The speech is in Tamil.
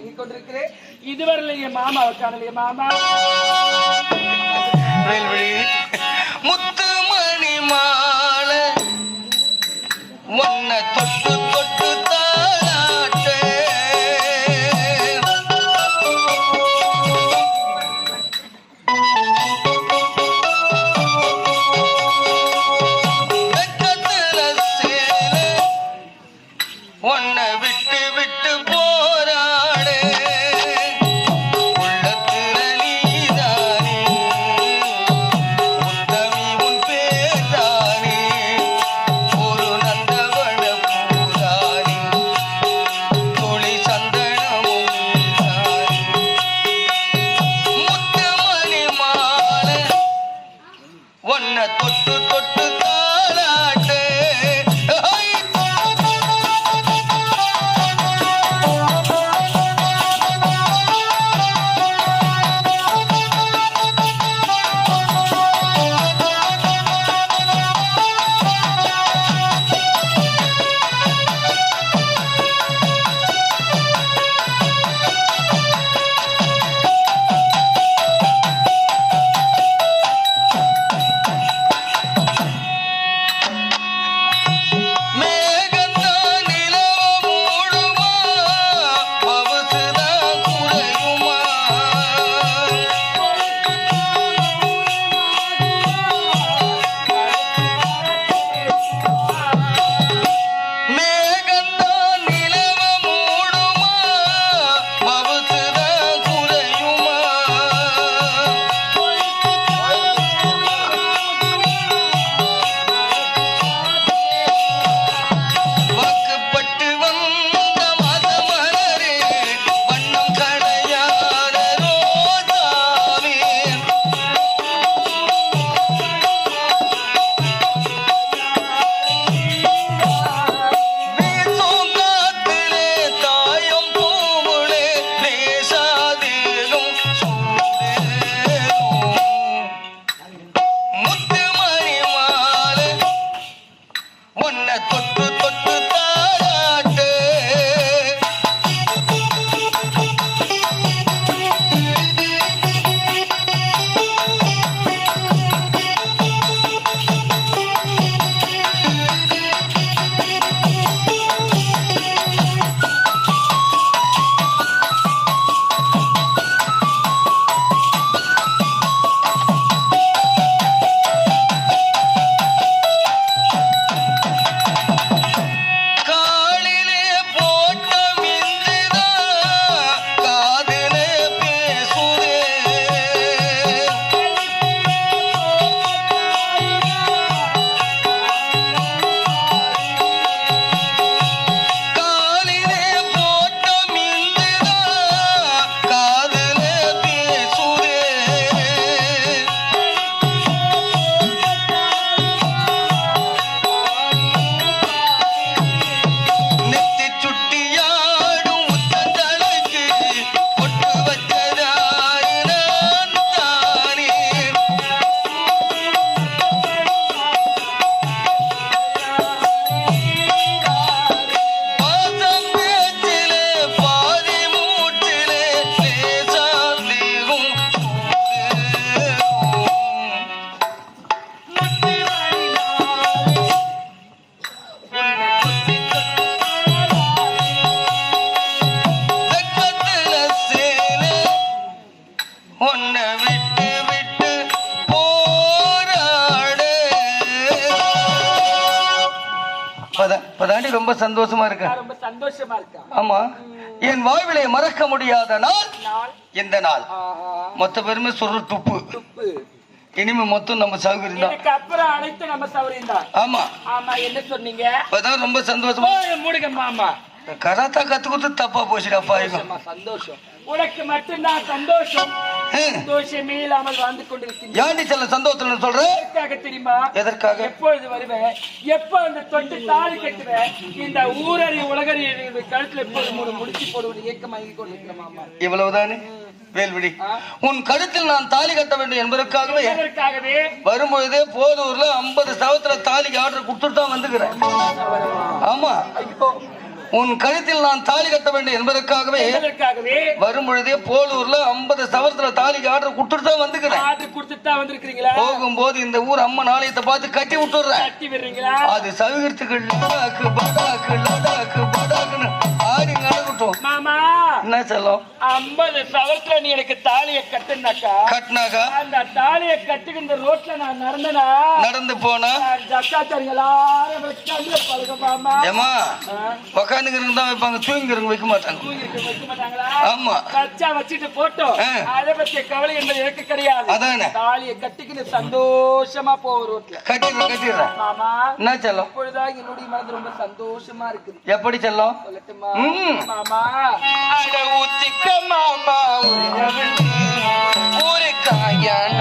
கொண்டிருக்கிறேன். என் மாமாவை காணலையே மாமா. முத்துமணி மாலை. ஒன்ன தொட்டு உன்னை தொட்டு இப்பதாண்டி ரொம்ப சந்தோஷமா இருக்கேன் நான் ரொம்ப சந்தோஷமா இருக்கேன் ஆமா. என் வாழ்விலை மறக்க முடியாத நாள் இந்த நாள். மொத்த பேருமே சொல்ற துப்பு. இனிமே மொத்தம் நம்ம சௌகரியம் தான் அப்புறம் அனைத்து நம்ம சௌரியம் தான் ஆமா. ஆமா என்ன சொன்னீங்க? இப்பதான் ரொம்ப சந்தோஷமா மூடுங்க மாமா. கராத்தா கத்து கொடுத்து தப்பா போச்சுடாப்பா இவன் சந்தோஷமா, சந்தோஷம். உனக்கு மட்டும்தான் சந்தோஷம். சந்தோஷமே இல்லாமல் வாழ்ந்து கொண்டிருக்கின்றேன். ஏன்டி செல்ல சந்தோஷத்துல சொல்ற? எதற்காக தெரியுமா? எதற்காக? எப்பொழுது வருவேன்? எப்ப அந்த தொட்டு தாலி கட்டுவேன்? இந்த ஊரறி உலகறி கழுத்துல எப்போது மூணு முடிச்சு போடுவது ஏக்கமாகி கொண்டிருக்கிறேன் மாமா. இவ்வளவுதானே? வேல்விடி. உன் கழுத்தில் நான் தாலி கட்ட வேண்டும் என்பதற்காகவே வரும்பொழுதே போதூர்ல ஐம்பது சவத்துல தாலிக்கு ஆர்டர் கொடுத்துட்டு தான் வந்துக்கிறேன் ஆமா. ஐயோ. உன் கழுத்தில் நான் தாலி கட்ட வேண்டும் என்பதற்காகவே வரும் பொழுதே போலூர்ல ஐம்பது சவரத்துல தாலிக்கு ஆர்டர் கொடுத்துட்டு தான் வந்துக்கிறேன் போகும்போது இந்த ஊர் அம்மன் ஆலயத்தை பார்த்து கட்டி விடுறீங்களா? அது சவிகிறதுக்கு லடாக்கு படாக்கு லடாக்கு படாக்குன்னு ஆடி நடக்கட்டும் என்ன செல்லம்? ஐம்பது சவரத்துல நீ எனக்கு தாலியை கட்டுனாக்கா கட்டினாக்கா? அந்த தாலியை கட்டுக்கின்ற ரோட்ல நான் நடந்தனா? நடந்து போனா? ஜக்காத்தாரிங்க எல்லாரும் வச்சாங்க பழக மாமா. ஏமா உக்காந்துக்கிறவங்க தான் வைப்பாங்க தூங்கிக்கிறவங்க வைக்க மாட்டாங்க. தூங்கி இருக்க வைக்க மாட்டாங்களா? ஆமா. வச்சா வச்சுட்டு போட்டோம். அதை பத்திய கவலை என்பது எனக்கு கிடையாது. அதானே? தாலியை கட்டிக்கின்னு சந்தோஷமா போவோம் ரோட்ல. கட்டிடுறேன் கட்டிடுறேன் மாமா என்ன செல்லம்? இப்பொழுதாக என்னுடைய மனது ரொம்ப சந்தோஷமா இருக்குது. எப்படி செல்லம்? சொல்லட்டுமா? ஊத்திக்க மாமா ஊரு காயான